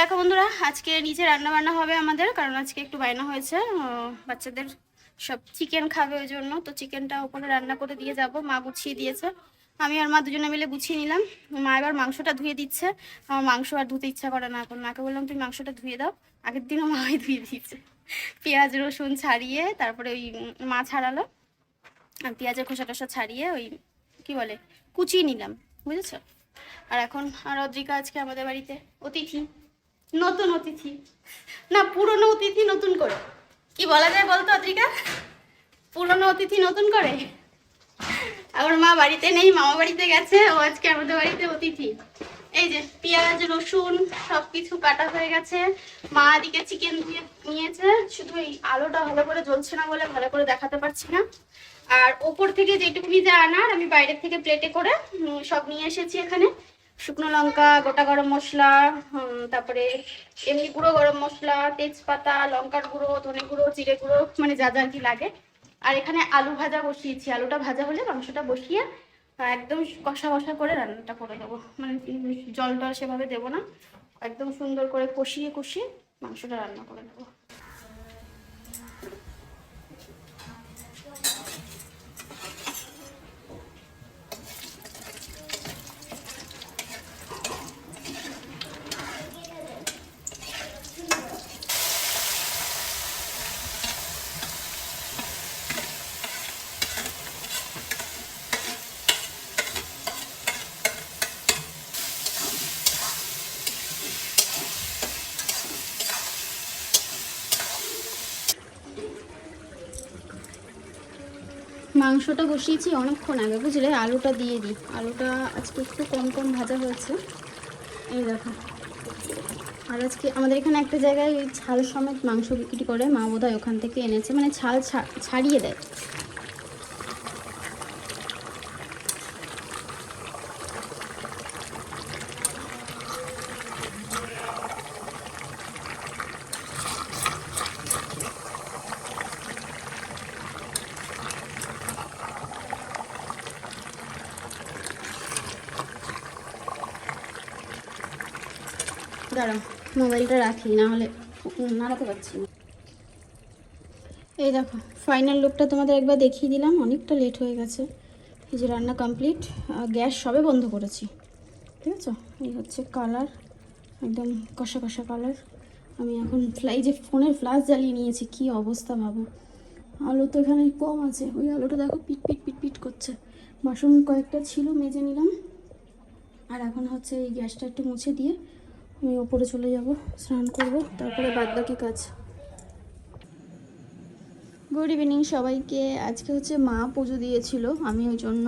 দেখো বন্ধুরা, আজকে নিচে রান্না বান্না হবে আমাদের, কারণ আজকে একটু বায়না হয়েছে। বাচ্চাদের সব চিকেন খাবে ওই জন্য, তো চিকেনটা ওপরে রান্না করে দিয়ে যাব, মা গুছিয়ে দিয়েছে। আমি আর মা দুজনে মিলে গুছিয়ে নিলাম। মা এবার মাংসটা ধুয়ে দিচ্ছে। আমার মাংস আর ধুতে ইচ্ছা করে না এখন। মাকে বললাম, তুমি মাংসটা ধুয়ে দাও। আগের দিনও মাই ধুয়ে দিয়েছে। পেঁয়াজ, রসুন ছাড়িয়ে তারপরে ওই মা ছাড়ালো। আর পেঁয়াজের খোসা টোসা ছাড়িয়ে ওই কি বলে, কুচিয়ে নিলাম, বুঝেছ? আর এখন আর অদ্রিকা আজকে আমাদের বাড়িতে অতিথি। নতুন অতিথি। না, পুরনো অতিথি নতুন করে। কি বলা যায় বলতো অদ্রিকা পুরনো অতিথি নতুন করে? আমার মা বাড়িতে নেই, মামা বাড়িতে গেছে, ও আজকে আমাদের বাড়িতে অতিথি। এই যে, পেঁয়াজ, রসুন সব কিছু কাটা হয়ে গেছে। মা এদিকে চিকেন দিয়ে নিয়েছে, শুধু এই আলোটা ভালো করে জ্বলছে না বলে ভালো করে দেখাতে পারছি না। আর ওপর থেকে যেটুকুনি যা আনার, আমি বাইরের থেকে প্লেটে করে সব নিয়ে এসেছি এখানে। শুকনো লঙ্কা, গোটা গরম মশলা তারপরে এমনি গুঁড়ো গরম মশলা, তেজপাতা, লঙ্কার গুঁড়ো, ধনে গুঁড়ো, জিরে গুঁড়ো মানে যা যা কি লাগে। আর এখানে আলু ভাজা বসিয়েছি। আলুটা ভাজা হলে মাংসটা বসিয়ে একদম কষা কষা করে রান্নাটা করে দেবো। মানে জল টল সেভাবে দেবো না। একদম সুন্দর করে কষিয়ে কষিয়ে মাংসটা রান্না করে দেবো মাংসটা বসিয়েছি অনেকক্ষণ আগে, বুঝলে? আলুটা দিয়ে দিই। আলুটা আজকে একটু কম কম ভাজা হয়েছে। এই দেখো। আর আজকে আমাদের এখানে একটা জায়গায় ওই ছাল সমেত মাংস বিক্রি করে, মা বোধহয় ওখান থেকে এনেছে। মানে ছাল ছাড়িয়ে দেয়। রাখি না হলে নাড়াতে পারছি না। এই দেখো ফাইনাল লুকটা তোমাদের একবার দেখিয়ে দিলাম, অনেকটা লেট হয়ে গেছে। এই যে রান্না কমপ্লিট গ্যাস সবে বন্ধ করেছি। ঠিক আছে? এই হচ্ছে কালার একদম কষা কষা কালার আমি এখন ফ্লাই যে ফোনের ফ্লাশ জ্বালিয়ে নিয়েছি, কি অবস্থা ভাবো আলো তো এখানে কম আছে। ওই আলোটা দেখো পিট পিট পিট পিট করছে। বাসন কয়েকটা ছিল, মেজে নিলাম। আর এখন হচ্ছে এই গ্যাসটা একটু মুছে দিয়ে আমি ওপরে চলে যাব, স্নান করব, তারপরে বাদ বাকি কাজ। গুড ইভিনিং সবাইকে। আজকে হচ্ছে মা পুজো দিয়েছিল, আমি ওই জন্য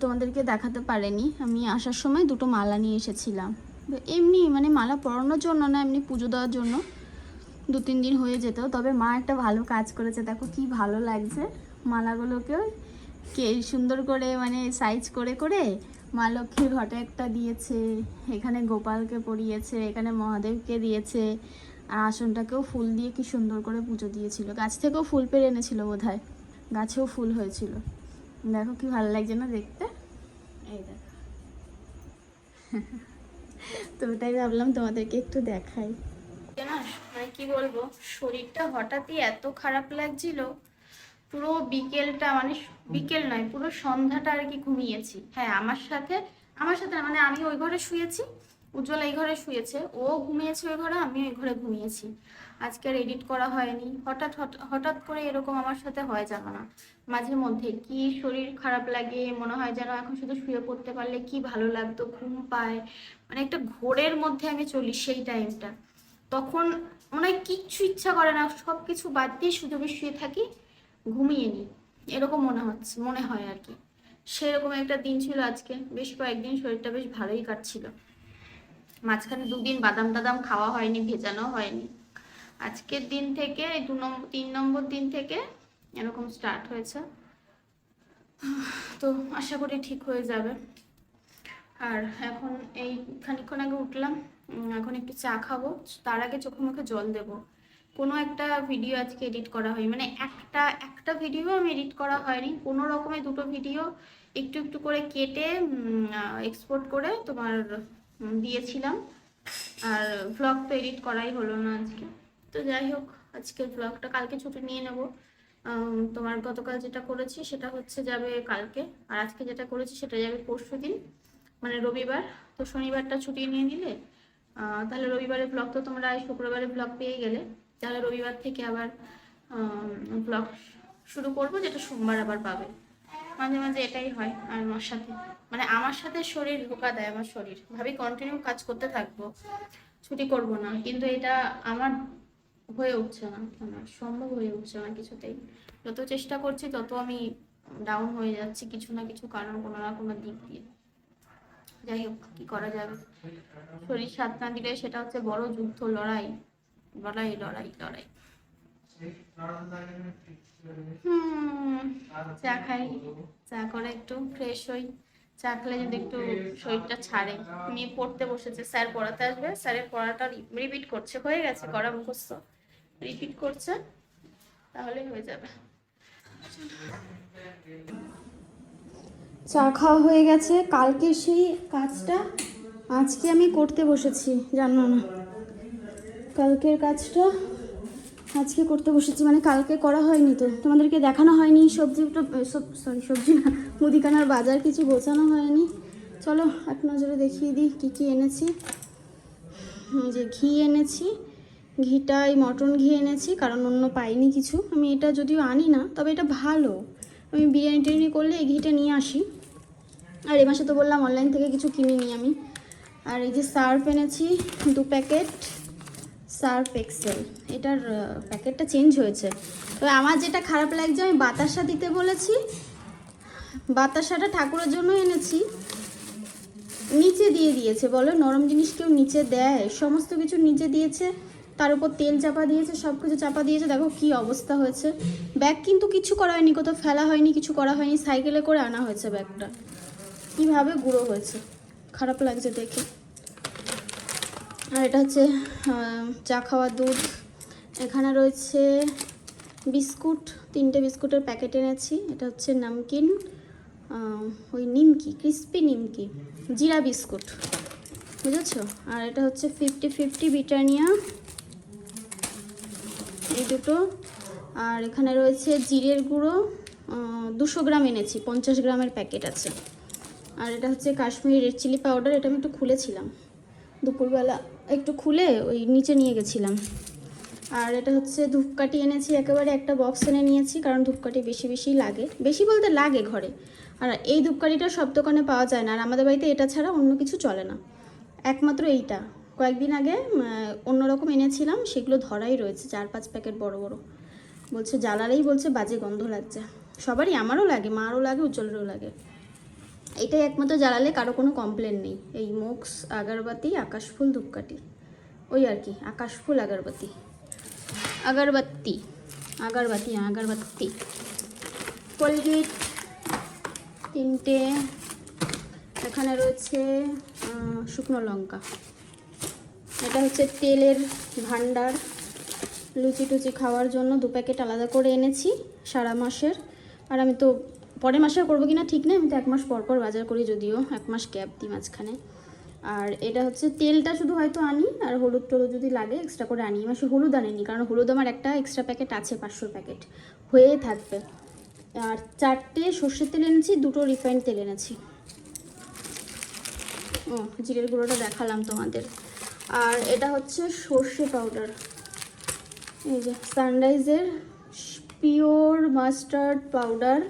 তোমাদেরকে দেখাতে পারিনি। আমি আসার সময় দুটো মালা নিয়ে এসেছিলাম। এমনি মানে মালা পরানোর জন্য না, এমনি পুজো দেওয়ার জন্য দু তিন দিন হয়ে যেত। তবে মা একটা ভালো কাজ করেছে, দেখো কি ভালো লাগছে মালাগুলোকেও কে সুন্দর করে মানে সাইজ করে করে মা লক্ষ্মীর ঘটে একটা দিয়েছে এখানে গোপালকে পরিয়েছে এখানে মহাদেবকে দিয়েছে আর আসনটাকেও ফুল দিয়ে কি সুন্দর করে পুজো দিয়েছিল। গাছ থেকেও ফুল পেরে এনেছিল বোধ হয় গাছেও ফুল হয়েছিল। দেখো কি ভালো লাগছে না দেখতে? এই দেখো। তো ওটাই ভাবলাম তোমাদেরকে একটু দেখাই। না মানে কি বলব শরীরটা হঠাৎই এত খারাপ লাগছিল পুরো বিকেলটা মানে বিকেল নয় পুরো সন্ধ্যাটা আর কি ঘুমিয়েছি। হ্যাঁ আমার সাথে আমার সাথে মানে আমি ওই ঘরে শুয়েছি উজ্জ্বল এই ঘরে শুয়েছে ও ঘুমিয়েছে ওই ঘরে আমি ওই ঘরে ঘুমিয়েছি। আজকে আর এডিট করা হয়নি হঠাৎ হঠাৎ- হঠাৎ করে এরকম আমার সাথে হয় জানো না। মাঝে মধ্যে কি শরীর খারাপ লাগে মনে হয় যেন এখন শুধু শুয়ে পড়তে পারলে কি ভালো লাগতো ঘুম পায়। মানে একটা ঘোরের মধ্যে আমি চলি সেই টাইমটা তখন মনে হয় কিচ্ছু ইচ্ছা করে না সব কিছু বাদ দিয়ে শুধু আমি শুয়ে থাকি। ঘুমিয়ে নিই। এরকম মনে হচ্ছে, মনে হয় আর কি। সেরকম একটা দিন ছিল আজকে। বেশ কয়েকদিন শরীরটা বেশ ভালোই কাটছিল। মাঝখানে দুদিন বাদাম টাদাম খাওয়া হয়নি, ভেজানো হয়নি। আজকের দিন থেকে দু নম্বর তিন নম্বর দিন থেকে এরকম স্টার্ট হয়েছে। তো আশা করি ঠিক হয়ে যাবে। আর এখন এই খানিকক্ষণ আগে উঠলাম এখন একটু চা খাব। তার আগে চোখে মুখে জল দেবো। কোনো একটা ভিডিও আজকে এডিট করা হয় মানে একটা একটা ভিডিও আমি এডিট করা হয়নি। কোনো রকমের দুটো ভিডিও একটু একটু করে কেটে এক্সপোর্ট করে তোমার দিয়েছিলাম। আর ভ্লগ তো এডিট করাই হলো না আজকে। তো যাই হোক, আজকের ব্লগটা কালকে ছুটি নিয়ে নেব। তোমার গতকাল যেটা করেছি সেটা হচ্ছে যাবে কালকে। আর আজকে যেটা করেছি সেটা যাবে পরশু দিন মানে রবিবার। তো শনিবারটা ছুটি নিয়ে নিলে তাহলে রবিবারের ব্লগ তো তোমরা শুক্রবারের ব্লগ পেয়ে গেলে। তাহলে রবিবার থেকে আবার ব্লগ শুরু করব, যেটা সোমবার আবার পাবে। মাঝে মাঝে এটাই হয় আমার সাথে মানে আমার সাথে শরীর ধোকা দেয় আমার শরীর। ভাবি কন্টিনিউ কাজ করতে থাকব, ছুটি করব না, কিন্তু এটা আমার হয়ে উঠছে না, আমার সম্ভব হয়ে উঠছে না কিছুতেই। যত চেষ্টা করছি, তত আমি ডাউন হয়ে যাচ্ছি, কিছু না কিছু কারণ, কোনো না কোনো দিক দিয়ে। যাই হোক, কি করা যাবে? শরীর সাথ না দিলে সেটা হচ্ছে বড় যুদ্ধ, লড়াই। লড়াই লড়াই লড়াই। হুম চা খাই। চা করে একটু ফ্রেশ হই। চা খেলে যদি একটু শরীরটা ছাড়ে। মেয়ে পড়তে বসেছে স্যার পড়াতে আসবে। স্যারের পড়াটা রিপিট করছে। হয়ে গেছে করা মুখস্থ রিপিট করছে তাহলে হয়ে যাবে। চা খাওয়া হয়ে গেছে। কালকে সেই কাজটা আজকে আমি করতে বসেছি জানো না। কালকের কাজটা আজকে করতে বসেছি মানে কালকে করা হয়নি তো। তোমাদেরকে দেখানো হয়নি, সবজি সরি সবজি না, মুদিখানার বাজার কিছু গোছানো হয়নি। চলো, এক নজরে দেখিয়ে দিই কী কী এনেছি। যে ঘি এনেছি ঘিটাই মটন ঘি এনেছি, কারণ অন্য পাইনি কিছু। আমি এটা যদিও আনি না, তবে এটা ভালো। আমি বিরিয়ানি টিরিয়ানি করলে এই ঘিটা নিয়ে আসি। আর এ মাসে তো বললাম অনলাইন থেকে কিছু কিনিনি আমি। আর এই যে সার্ফ এনেছি, দু প্যাকেট। Surf Excel. এটার প্যাকেটটা চেঞ্জ হয়েছে। তবে আমার যেটা খারাপ লাগছে, আমি বাতাসা দিতে বলেছি। বাতাসাটা ঠাকুরের জন্য এনেছি। নিচে দিয়ে দিয়েছে, বলো। নরম জিনিস কেউ নিচে দেয়? সমস্ত কিছু নিচে দিয়েছে। তার উপর তেল চাপা দিয়েছে সব কিছু চাপা দিয়েছে। দেখো কি অবস্থা হয়েছে। ব্যাগ কিন্তু কিছু করা হয়নি, কোথাও ফেলা হয়নি, কিছু করা হয়নি। সাইকেলে করে আনা হয়েছে ব্যাগটা। কীভাবে গুঁড়ো হয়েছে? খারাপ লাগছে দেখে। আর এটা হচ্ছে চা খাওয়া দুধ। এখানে রয়েছে বিস্কুট, তিনটে বিস্কুটের প্যাকেট এনেছি। এটা হচ্ছে নামকিন ওই নিমকি, ক্রিস্পি নিমকি, জিরা বিস্কুট। বুঝেছ? আর এটা হচ্ছে ফিফটি ফিফটি ব্রিটানিয়া। এই দুটো। আর এখানে রয়েছে জিরের গুঁড়ো দুশো গ্রাম এনেছি, পঞ্চাশ গ্রামের প্যাকেট আছে। আর এটা হচ্ছে কাশ্মীরি রেড চিলি পাউডার, এটা আমি একটু খুলেছিলাম। দুপুরবেলা একটু খুলে ওই নিচে নিয়ে গেছিলাম। আর এটা হচ্ছে ধূপকাঠি এনেছি একেবারে একটা বক্স এনে নিয়েছি, কারণ ধূপকাঠি বেশি বেশি লাগে। বেশি বলতে লাগে ঘরে। আর এই ধূপকাঠিটা সব দোকানে পাওয়া যায় না, আর আমাদের বাড়িতে এটা ছাড়া অন্য কিছু চলে না। একমাত্র এইটা। কয়েকদিন আগে অন্যরকম এনেছিলাম, সেগুলো ধরাই রয়েছে, চার পাঁচ প্যাকেট বড় বড়। বলছে, জ্বালালেই বলছে, বাজে গন্ধ লাগছে। সবারই আমারও লাগে, মারও লাগে, উজ্জ্বলেরও লাগে। এটাই একমাত্র জ্বালালে কারও কোনো কমপ্লেন নেই। এই মোক্স আগরবাতি, আকাশফুল, ধূপকাঠি। ওই আর কি, আকাশফুল, আগরবাতি। আগরবাতি আগরবাতি আগরবাতি। কোলগেট তিনটে। এখানে রয়েছে শুকনো লঙ্কা। এটা হচ্ছে তেলের ভান্ডার লুচি টুচি খাওয়ার জন্য দু প্যাকেট আলাদা করে এনেছি সারা মাসের। আর আমি তো পরের মাসে করব কিনা ঠিক নেই, আমি তো এক মাস পর পর বাজার করি যদিও, এক মাস গ্যাপ দিই মাঝখানে। আর এটা হচ্ছে তেলটা শুধু হয়তো আনি, আর হলুদ টলুদ যদি লাগে এক্সট্রা করে আনি। মাসে হলুদ আনিনি, কারণ হলুদ আমার একটা এক্সট্রা প্যাকেট আছে, পাঁচশো প্যাকেট হয়ে থাকবে। আর চারটে সর্ষের তেল এনেছি, দুটো রিফাইন্ড তেল এনেছি। ও জিরের গুঁড়োটা দেখালাম তোমাদের। আর এটা হচ্ছে সর্ষে পাউডার এই যে সানরাইজের পিওর মাস্টার্ড পাউডার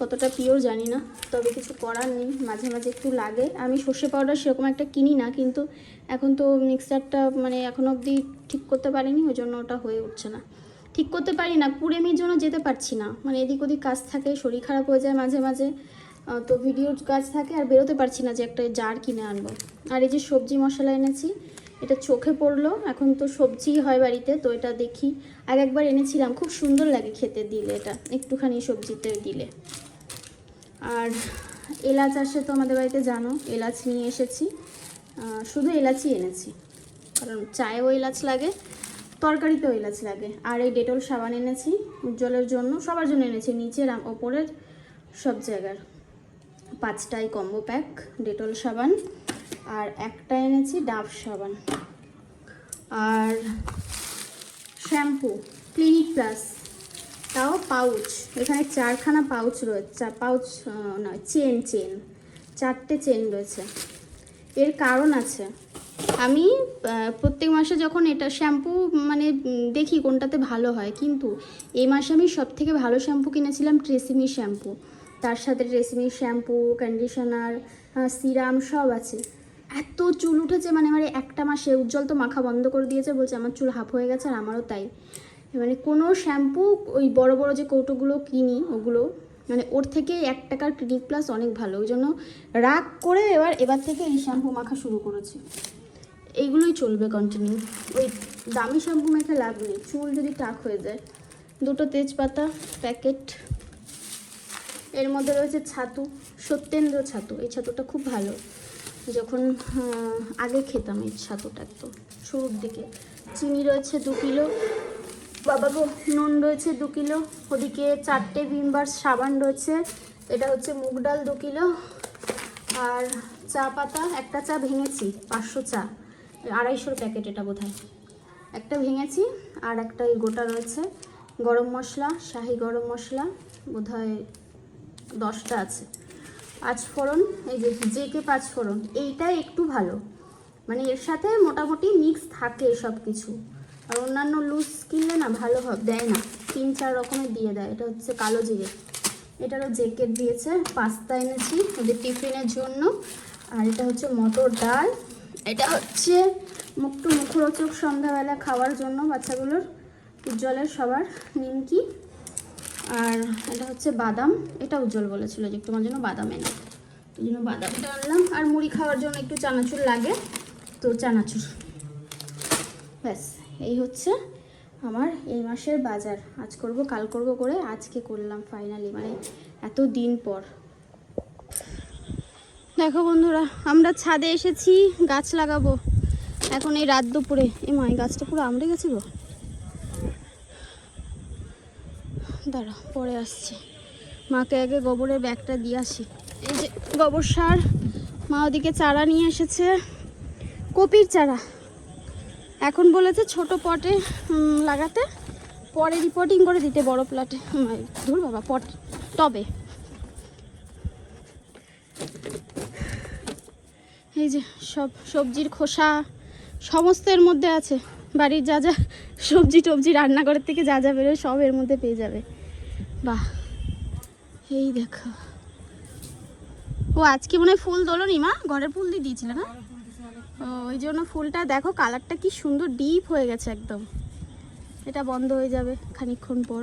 কতটা পিওর জানি না, তবে কিছু করার নেই, মাঝে মাঝে একটু লাগে। আমি সর্ষে পাউডার সেরকম একটা কিনি না, কিন্তু এখন তো মিক্সারটা মানে এখনও অবধি ঠিক করতে পারিনি, ওই জন্য ওটা হয়ে উঠছে না। ঠিক করতে পারি না কুড়েমির জন্য যেতে পারছি না। মানে এদিক ওদিক কাজ থাকে, শরীর খারাপ হয়ে যায় মাঝে মাঝে তো ভিডিওর কাজ থাকে, আর বেরোতে পারছি না যে একটা জার কিনে আনব। আর এই যে সবজি মশলা এনেছি, এটা চোখে পড়ল, এখন তো সবজি হয় বাড়িতে, তো এটা দেখি। আর একবার এনেছিলাম, খুব সুন্দর লাগে খেতে দিলে এটা, একটুখানি সবজিতে দিলে। আর এলাচ আসে তো আমাদের বাড়িতে, জানো, এলাচ নিয়ে এসেছি। শুধু এলাচই এনেছি। কারণ চায়েও এলাচ লাগে, তরকারিতেও এলাচ লাগে। আর এই ডেটল সাবান এনেছি, উজ্জ্বলের জন্য, সবার জন্য এনেছি। নিচের ওপরের সব জায়গার। পাঁচটাই কম্বো প্যাক ডেটল সাবান। আর একটা এনেছি ডাভ সাবান। আর শ্যাম্পু ক্লিনিক প্লাস তাও পাউচ। এখানে চারখানা পাউচ রয়েছে পাউচ নয়, চেন চেন। চারটে চেন রয়েছে। এর কারণ আছে। আমি প্রত্যেক মাসে যখন এটা শ্যাম্পু মানে দেখি কোনটাতে ভালো হয়, কিন্তু এই মাসে আমি সব থেকে ভালো শ্যাম্পু কিনেছিলাম ট্রেসিমি শ্যাম্পু। তার সাথে ট্রেসিমি শ্যাম্পু, কন্ডিশনার সিরাম সব আছে। এত চুল উঠেছে মানে মানে একটা মাসে উজ্জ্বল তো মাখা বন্ধ করে দিয়েছে, বলছে আমার চুল হাফ হয়ে গেছে আর আমারও তাই। মানে কোনো শ্যাম্পু ওই বড় বড় যে কৌটোগুলো কিনি, ওগুলো মানে ওর থেকে এক টাকার ক্লিনিক প্লাস অনেক ভালো। ওই জন্য রাগ করে এবার এবার থেকে এই শ্যাম্পু মাখা শুরু করেছি। এইগুলোই চলবে কন্টিনিউ ওই দামি শ্যাম্পু মেখে লাভ নেই। চুল যদি টাক হয়ে যায়। দুটো তেজপাতা প্যাকেট এর মধ্যে রয়েছে ছাতু, সত্যেন্দ্র ছাতু। এই ছাতুটা খুব ভালো। যখন আগে খেতাম এই ছাতুটা একদম। শুরুর দিকে। চিনি রয়েছে দু কিলো। বাবা গো নুন রয়েছে দু কিলো, ওদিকে চারটে ভিমবার সাবান রয়েছে, এটা হচ্ছে মুগ ডাল দু কিলো, আর চা পাতা, একটা চা ভেঙেছি, পাঁচশো চা, আড়াইশোর প্যাকেট এটা বোধ একটা ভেঙেছি, আর একটা এই গোটা রয়েছে, গরম মশলা, শাহি গরম মশলা বোধ হয় দশটা আছে। পাঁচফোড়ন এই যে জেকে পাঁচফোড়ন এইটা একটু ভালো। মানে এর সাথে মোটামুটি মিক্স থাকে সব কিছু আর অন্যান্য লুজ কিনলে না ভালো দেয় না। তিন, চার রকমের দিয়ে দেয়। এটা হচ্ছে কালো জিরে। এটারও জেকেট দিয়েছে, পাস্তা এনেছি ওদের টিফিনের জন্য। আর এটা হচ্ছে মটর ডাল। এটা হচ্ছে মুখটু মুখরোচক সন্ধ্যাবেলা খাওয়ার জন্য বাচ্চাগুলোর উজ্জ্বলের সবার নিমকি। আর এটা হচ্ছে বাদাম। এটা উজ্জ্বল বলেছিল যে তোমার জন্য বাদাম এনে। ওই জন্য বাদামটা আনলাম। আর মুড়ি খাওয়ার জন্য একটু চানাচুর লাগে। তো চানাচুর। ব্যাস, এই হচ্ছে আমার এই মাসের বাজার। আজ করব, কাল করব করে আজকে করলাম ফাইনালি মানে এত দিন পর। দেখো বন্ধুরা, আমরা ছাদে এসেছি, গাছ লাগাবো। এখন এই রাত দুপুরে। এ মা গাছটা পুরো আমড়ে গেছে গো। দাঁড়া, পরে আসছি। মাকে আগে গোবরের ব্যাগটা দিয়ে আসি। এই যে গোবর সার, মা ওদিকে চারা নিয়ে এসেছে। কপির চারা। এখন বলেছে ছোট পটে লাগাতে, পরে রিপোর্টিং করে দিতে, বড় প্লাটে ধুর বাবা, পট টবে এই যে সব সবজির খোসা সমস্ত এর মধ্যে আছে। বাড়ির যা যা সবজি টবজি রান্নাঘরের থেকে যা যা বেরোয়, সব এর মধ্যে পেয়ে যাবে। বাহ, এই দেখো। ও, আজকে মনে হয় ফুল তোলোনি মা? ঘরের ফুল দিয়ে দিয়েছিলে না? ওই জন্য ফুলটা দেখো কালারটা কি সুন্দর ডিপ হয়ে গেছে একদম। এটা বন্ধ হয়ে যাবে খানিকক্ষণ পর।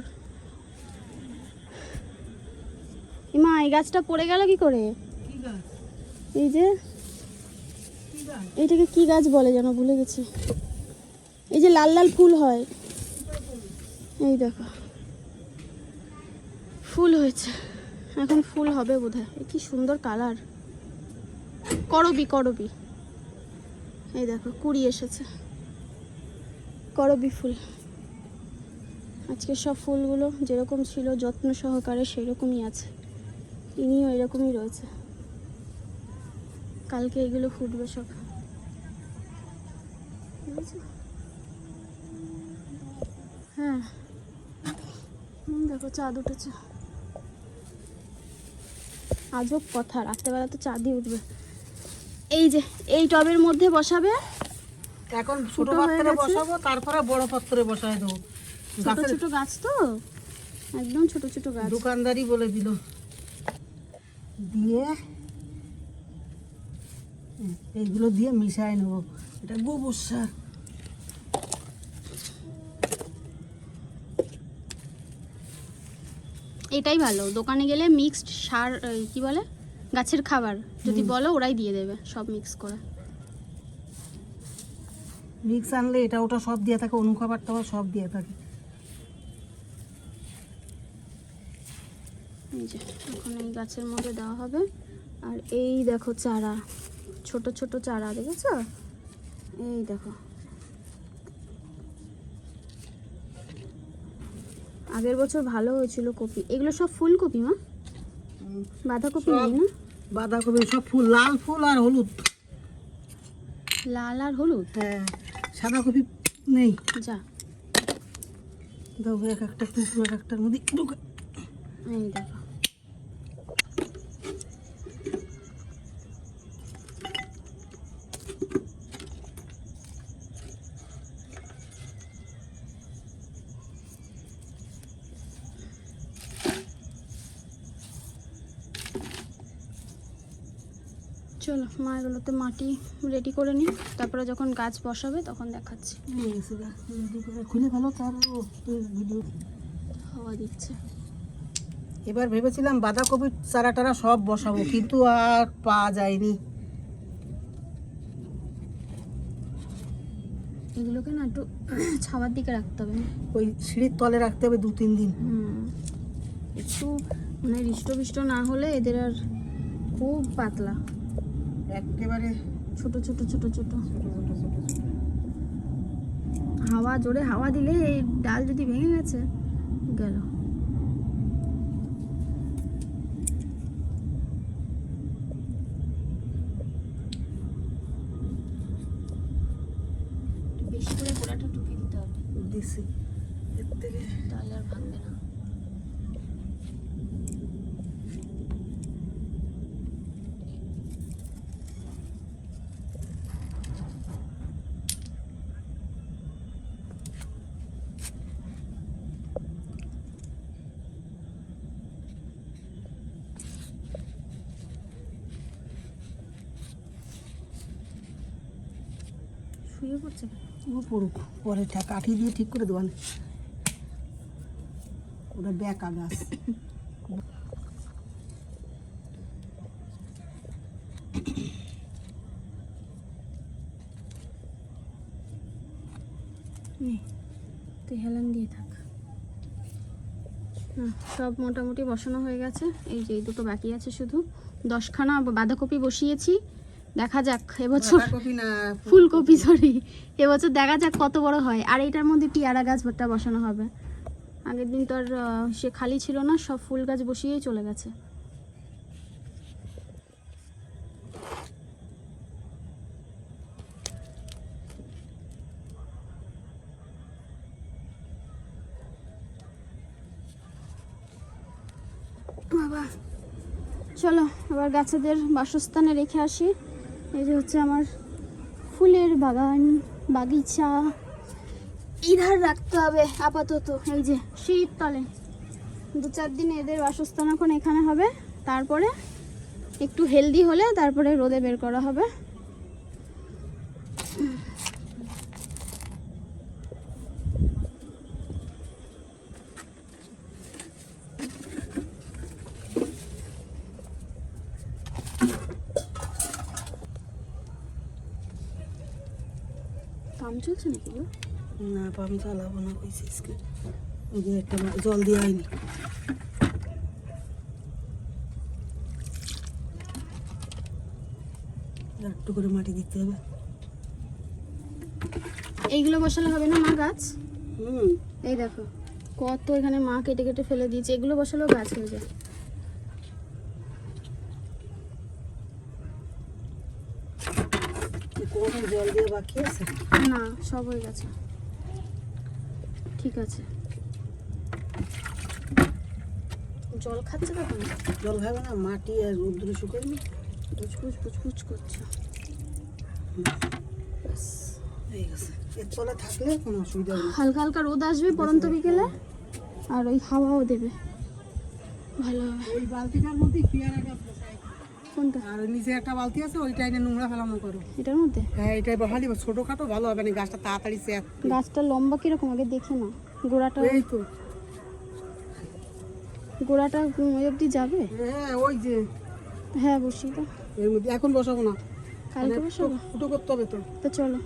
মা এই গাছটা পড়ে গেল কি করে? এই যে এটাকে কি গাছ বলে যেন ভুলে গেছি। এই যে লাল লাল ফুল হয়। এই দেখো। ফুল হয়েছে। এখন ফুল হবে বোধ হয় কি সুন্দর কালার। করবি করবি। এই দেখো, কুড়ি এসেছে। করবি ফুল। আজকে সব ফুলগুলো যেরকম ছিল যত্ন সহকারে সেরকমই আছে। ইনিও এরকমই রয়েছে। কালকে এগুলো ফুটবে সব? হ্যাঁ। দেখো, চাঁদ উঠেছে। আজব কথা, রাত্রেবেলা তো চাঁদই উঠবে। এই যে এই টবের মধ্যে বসাবে। এখন ছোট পাত্রে বসাবো তারপরে বড় পাত্রে বসায় দেবো। ছোট ছোট গাছ তো? একদম ছোট ছোট গাছ। দোকানদারি বলে দিল। দিয়ে এইগুলো দিয়ে মিশাই নেব। এটা গোবর সার। এটাই ভালো। দোকানে গেলে মিক্সড সার কি বলে? গাছের খাবার। যদি বলো ওরাই দিয়ে দেবে সব মিক্স করে। মিক্স আনলে এটা ওটা সব দিয়ে থাকে অনুখাবার টাবার সব দিয়ে থাকে। এখন এই গাছের মধ্যে দেওয়া হবে। আর এই দেখো চারা ছোট ছোট চারা দেখেছ? এই দেখো। আগের বছর ভালো হয়েছিল কপি। এগুলো সব ফুলকপি মা? বাঁধাকপি নেই না? বাঁধাকপি সব ফুল লাল ফুল আর হলুদ লাল আর হলুদ হ্যাঁ সাদা কপি নেই যা দাও এক একটা এক একটার মধ্যে ঢুকে এই দেখো চলো মা এগুলোতে মাটি রেডি করে নিই তারপরে যখন গাছ বসাবে তখন দেখাচ্ছি। খুলে ভালো তার ও ভিডিও হাওয়া দিচ্ছে। এবার ভেবেছিলাম বাঁধাকপির চারা টারা সব বসাবো কিন্তু আর পাওয়া যায়নি। এগুলোকে না একটু ছাওয়ার দিকে রাখতে হবে। ওই সিঁড়ির তলে রাখতে হবে দু তিন দিন একটু মানে হৃষ্টপিষ্ট না হলে এদের আর খুব পাতলা। একেবারে ছোট ছোট ছোট ছোট। হাওয়া, জোরে হাওয়া দিলে এই ডাল যদি ভেঙে গেছে, গেল। শুয়ে পড়ছে? ও পড়ুক পরে কাঠি দিয়ে ঠিক করে দেওয়া ওটা ব্যাকা গাছ তুই হেলান দিয়ে থাক। সব মোটামুটি বসানো হয়ে গেছে। এই যে এই দুটো বাকি আছে শুধু। দশখানা বাঁধাকপি বসিয়েছি। দেখা যাক এবছর ফুলকপি? সরি এবছর দেখা যাক কত বড় হয়। আর এটার মধ্যে পেয়ারা গাছ ভর্তা বসানো হবে। আগের দিন তো আর সে খালি ছিল না সব ফুল গাছ বসিয়েই চলে গেছে। বাবা। চলো এবার গাছেদের বাসস্থানে রেখে আসি। এই যে হচ্ছে আমার ফুলের বাগান, বাগিচা। ইধার রাখতে হবে আপাতত, এই যে শীতকালে দু চার দিন এদের বাসস্থান এখন এখানে হবে। তারপরে একটু হেলদি হলে তারপরে রোদে বের করা হবে কাম চলছে নাকি না পাম চালাবো না কইছি আজকে ওই যে একটা জল হয়নি আর একটু করে মাটি দিতে হবে। এইগুলো বসালে হবে না মা গাছ? হুম। এই দেখো কত এখানে মা কেটে কেটে ফেলে দিয়েছে। এগুলো বসালেও গাছ হয়ে যায় কোন জল দিয়ে বাকি আছে? না সব হয়ে গেছে। ঠিক আছে। জল খাচ্ছে তখন? জল খাবে না মাটি আর রোদ্দুরে শুকাই নি পুচপুচ পুচপুচ করছে থাকলে কোনো অসুবিধা হালকা হালকা রোদ আসবে পরন্ত বিকেলে আর ওই হাওয়াও দেবে। ভালো হবে। ওই বালতিটার মধ্যে পেয়ারা গাছ কোনটা? আর নিচে একটা বালতি আছে ওইটা এনে নোংরা ফেলানো করো। এটার মধ্যে? হ্যাঁ এটাই বসালি ছোটোখাটো ভালো হবে না গাছটা তাড়াতাড়ি স্যাপ গাছটা লম্বা কীরকম? আগে দেখে না গোড়াটা এই তো। গোড়াটা ওই অবধি যাবে? হ্যাঁ ওই যে। হ্যাঁ বসি তো এর মধ্যে। এখন বসাবো না। কালকে বসাবো? ফুটো করতে হবে তো। তো চলো।